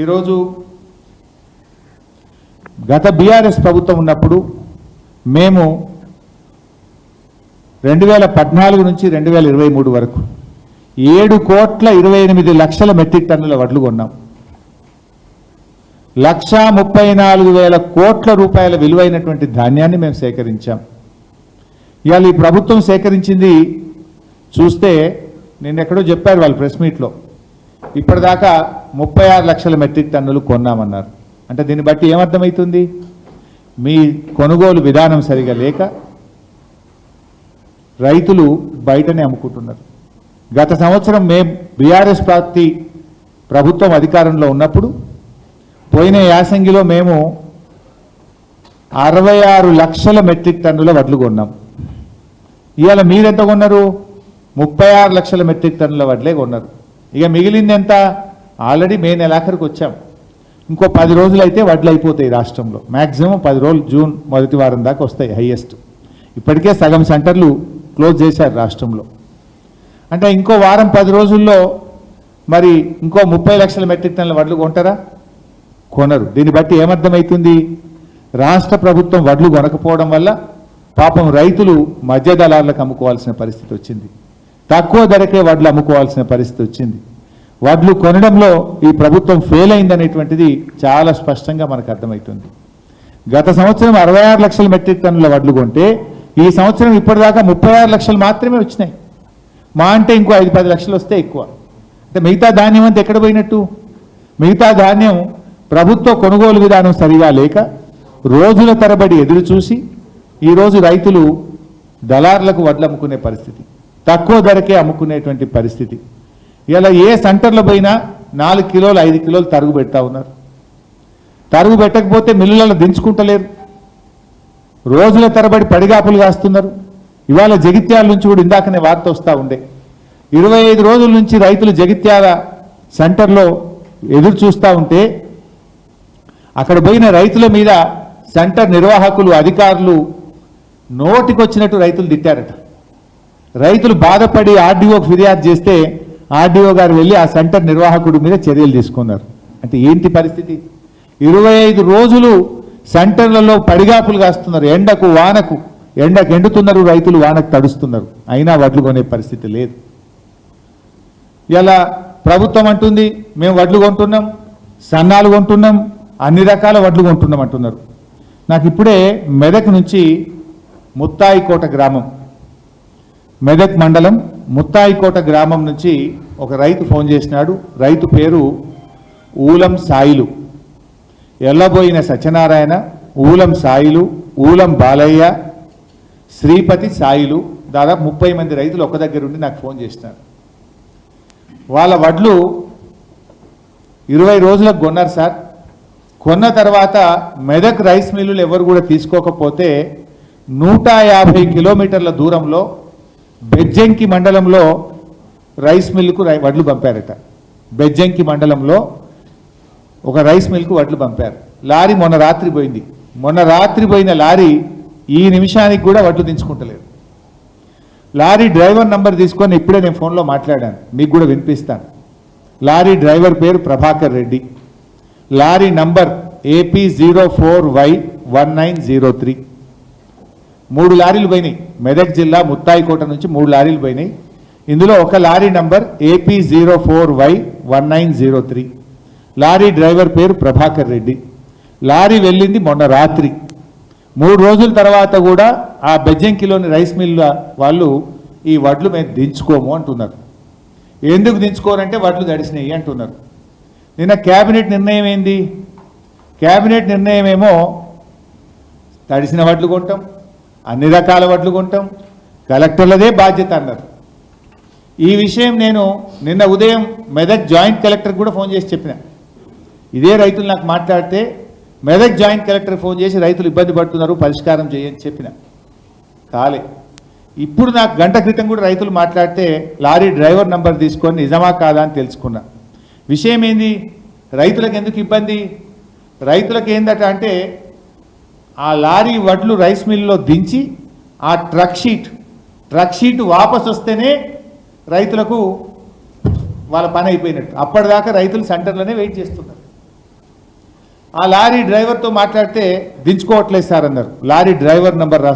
ఈరోజు గత బీఆర్ఎస్ ప్రభుత్వం ఉన్నప్పుడు మేము రెండు వేల పద్నాలుగు నుంచి రెండు వేల ఇరవై మూడు వరకు ఏడు కోట్ల ఇరవై ఎనిమిది లక్షల మెట్రిక్ టన్నుల వడ్లు కొన్నాం. లక్ష ముప్పై నాలుగు వేల కోట్ల రూపాయల విలువైనటువంటి ధాన్యాన్ని మేము సేకరించాం. ఇవాళ ఈ ప్రభుత్వం సేకరించింది చూస్తే నేను ఎక్కడో చెప్పారు వాళ్ళు ప్రెస్ మీట్లో. ఇప్పటిదాకా ముప్పై ఆరు లక్షల మెట్రిక్ టన్నులు కొన్నామన్నారు. అంటే దీన్ని బట్టి ఏమర్థమవుతుంది మీ కొనుగోలు విధానం సరిగా లేక రైతులు బయటనే అమ్ముకుంటున్నారు. గత సంవత్సరం మేము బీఆర్ఎస్ పార్టీ ప్రభుత్వం అధికారంలో ఉన్నప్పుడు పోయిన యాసంగిలో మేము అరవై ఆరు లక్షల మెట్రిక్ టన్నుల వడ్లు కొన్నాం. ఇవాళ మీరెంత కొన్నారు? ముప్పై ఆరు లక్షల మెట్రిక్ టన్నుల వడ్లే కొన్నారు. ఇక మిగిలింది ఎంత? ఆల్రెడీ మే నెలాఖరికి వచ్చాం. ఇంకో పది రోజులు అయితే వడ్లు అయిపోతాయి రాష్ట్రంలో. మ్యాక్సిమం పది రోజులు జూన్ మొదటి వారం దాకా వస్తాయి హైయెస్ట్. ఇప్పటికే సగం సెంటర్లు క్లోజ్ చేశారు రాష్ట్రంలో. అంటే ఇంకో వారం పది రోజుల్లో మరి ఇంకో ముప్పై లక్షల మెట్రిక్ టన్నుల వడ్లు కొంటారా? కొనరు. దీన్ని బట్టి ఏమర్థమవుతుంది రాష్ట్ర ప్రభుత్వం వడ్లు కొనకపోవడం వల్ల పాపం రైతులు మధ్య దళారులకు అమ్ముకోవాల్సిన పరిస్థితి వచ్చింది. తక్కువ ధరకే వడ్లు అమ్ముకోవాల్సిన పరిస్థితి వచ్చింది. వడ్లు కొనడంలో ఈ ప్రభుత్వం ఫెయిల్ అయిందనేటువంటిది చాలా స్పష్టంగా మనకు అర్థమవుతుంది గత సంవత్సరం అరవై ఆరు లక్షల మెట్రిక్ టన్నుల వడ్లు కొంటే ఈ సంవత్సరం ఇప్పటిదాకా ముప్పై ఆరు లక్షలు మాత్రమే వచ్చినాయి. మా అంటే ఇంకో ఐదు పది లక్షలు వస్తే ఎక్కువ. అంటే మిగతా ధాన్యం అంతా ఎక్కడ పోయినట్టు? మిగతా ధాన్యం ప్రభుత్వ కొనుగోలు విధానం సరిగా లేక రోజుల తరబడి ఎదురు చూసి ఈరోజు రైతులు దళార్లకు వడ్లు అమ్ముకునే పరిస్థితి తక్కువ ధరకే అమ్ముకునేటువంటి పరిస్థితి. ఇలా ఏ సెంటర్లో పోయినా నాలుగు కిలోలు ఐదు కిలోలు తరుగు పెడతా ఉన్నారు. తరుగు పెట్టకపోతే మిల్లులలో దించుకుంటలేరు. రోజుల తరబడి పడిగాపులు కాస్తున్నారు. ఇవాళ జగిత్యాల నుంచి కూడా ఇందాకనే వార్త వస్తూ ఉండే. ఇరవై ఐదు రోజుల నుంచి రైతులు జగిత్యాల సెంటర్లో ఎదురు చూస్తూ ఉంటే అక్కడ పోయిన రైతుల మీద సెంటర్ నిర్వాహకులు అధికారులు నోటికొచ్చినట్టు రైతులు తిట్టారట. రైతులు బాధపడి ఆర్డీఓకి ఫిర్యాదు చేస్తే ఆర్డీఓ గారు వెళ్ళి ఆ సెంటర్ నిర్వాహకుడి మీద చర్యలు తీసుకున్నారు. అంటే ఏంటి పరిస్థితి? ఇరవై ఐదు రోజులు సెంటర్లలో పడిగాపులు కాస్తున్నారు. ఎండకు వానకు. ఎండకు ఎండుతున్నారు రైతులు వానకు తడుస్తున్నారు. అయినా వడ్లు కొనే పరిస్థితి లేదు. ఇలా ప్రభుత్వం అంటుంది మేము వడ్లు కొంటున్నాం సన్నాలు కొంటున్నాం అన్ని రకాల వడ్లు కొంటున్నాం అంటున్నారు. నాకు ఇప్పుడే మెదక్ నుంచి ముత్తాయికోట గ్రామం మెదక్ మండలం ముత్తాయికోట గ్రామం నుంచి ఒక రైతు ఫోన్ చేసినాడు. రైతు పేరు ఊలం సాయిలు. ఎల్లబోయిన సత్యనారాయణ ఊలం సాయిలు ఊలం బాలయ్య శ్రీపతి సాయిలు. దాదాపు ముప్పై మంది రైతులు ఒక దగ్గర ఉండి నాకు ఫోన్ చేసినారు. వాళ్ళ వడ్లు ఇరవై రోజులకు కొన్నారు సార్. కొన్న తర్వాత మెదక్ రైస్ మిల్లులు ఎవరు కూడా తీసుకోకపోతే నూట యాభై కిలోమీటర్ల దూరంలో బెజ్జంకి మండలంలో రైస్ మిల్లుకు రై- వడ్లు పంపారట. బెజ్జంకి మండలంలో ఒక రైస్ మిల్కు వడ్లు పంపారు. లారీ మొన్న రాత్రి పోయింది. మొన్న రాత్రి పోయిన లారీ ఈ నిమిషానికి కూడా వడ్లు దించుకుంటలేదు. లారీ డ్రైవర్ నంబర్ తీసుకొని ఇప్పుడే నేను ఫోన్లో మాట్లాడాను. మీకు కూడా వినిపిస్తాను. లారీ డ్రైవర్ పేరు Prabhakar Reddy. Lorry number AP zero four Y one nine zero three. మూడు లారీలు పోయినాయి. మెదక్ జిల్లా ముత్తాయికోట నుంచి మూడు లారీలు పోయినాయి. ఇందులో ఒక lorry number AP zero four Y one nine zero three. Lorry driver పేరు ప్రభాకర్ రెడ్డి. లారీ వెళ్ళింది మొన్న రాత్రి. మూడు రోజుల తర్వాత కూడా ఆ బెజ్జంకిలోని రైస్ మిల్ వాళ్ళు ఈ వడ్లు మేము దించుకోము అంటున్నారు. ఎందుకు దించుకోరంటే వడ్లు తడిసినాయి అంటున్నారు. నిన్న క్యాబినెట్ నిర్ణయం ఏంది? క్యాబినెట్ నిర్ణయం ఏమో తడిసిన వడ్లు కొంటాం అన్ని రకాల వడ్లు కొంటాం. కలెక్టర్లదే బాధ్యత అన్నారు. ఈ విషయం నేను నిన్న ఉదయం మెదక్ జాయింట్ కలెక్టర్ కూడా ఫోన్ చేసి చెప్పిన. ఇదే రైతులు నాకు మాట్లాడితే మెదక్ జాయింట్ కలెక్టర్ ఫోన్ చేసి రైతులు ఇబ్బంది పడుతున్నారు పరిష్కారం చేయని చెప్పిన. కాలే. ఇప్పుడు నాకు గంట క్రితం కూడా రైతులు మాట్లాడితే లారీ డ్రైవర్ నంబర్ తీసుకొని నిజమా కాదా అని తెలుసుకున్నా. విషయం ఏంది? రైతులకు ఎందుకు ఇబ్బంది? రైతులకు ఏందట అంటే ఆ లారీ వడ్లు రైస్ మిల్లో దించి ఆ ట్రక్ షీట్ ట్రక్ షీట్ వాపస్ వస్తేనే రైతులకు వాళ్ళ పని అయిపోయినట్టు. అప్పటిదాకా రైతులు సెంటర్లోనే వెయిట్ చేస్తున్నారు. ఆ లారీ డ్రైవర్తో మాట్లాడితే దించుకోవట్లేదు సార్ అన్నారు. Lorry driver number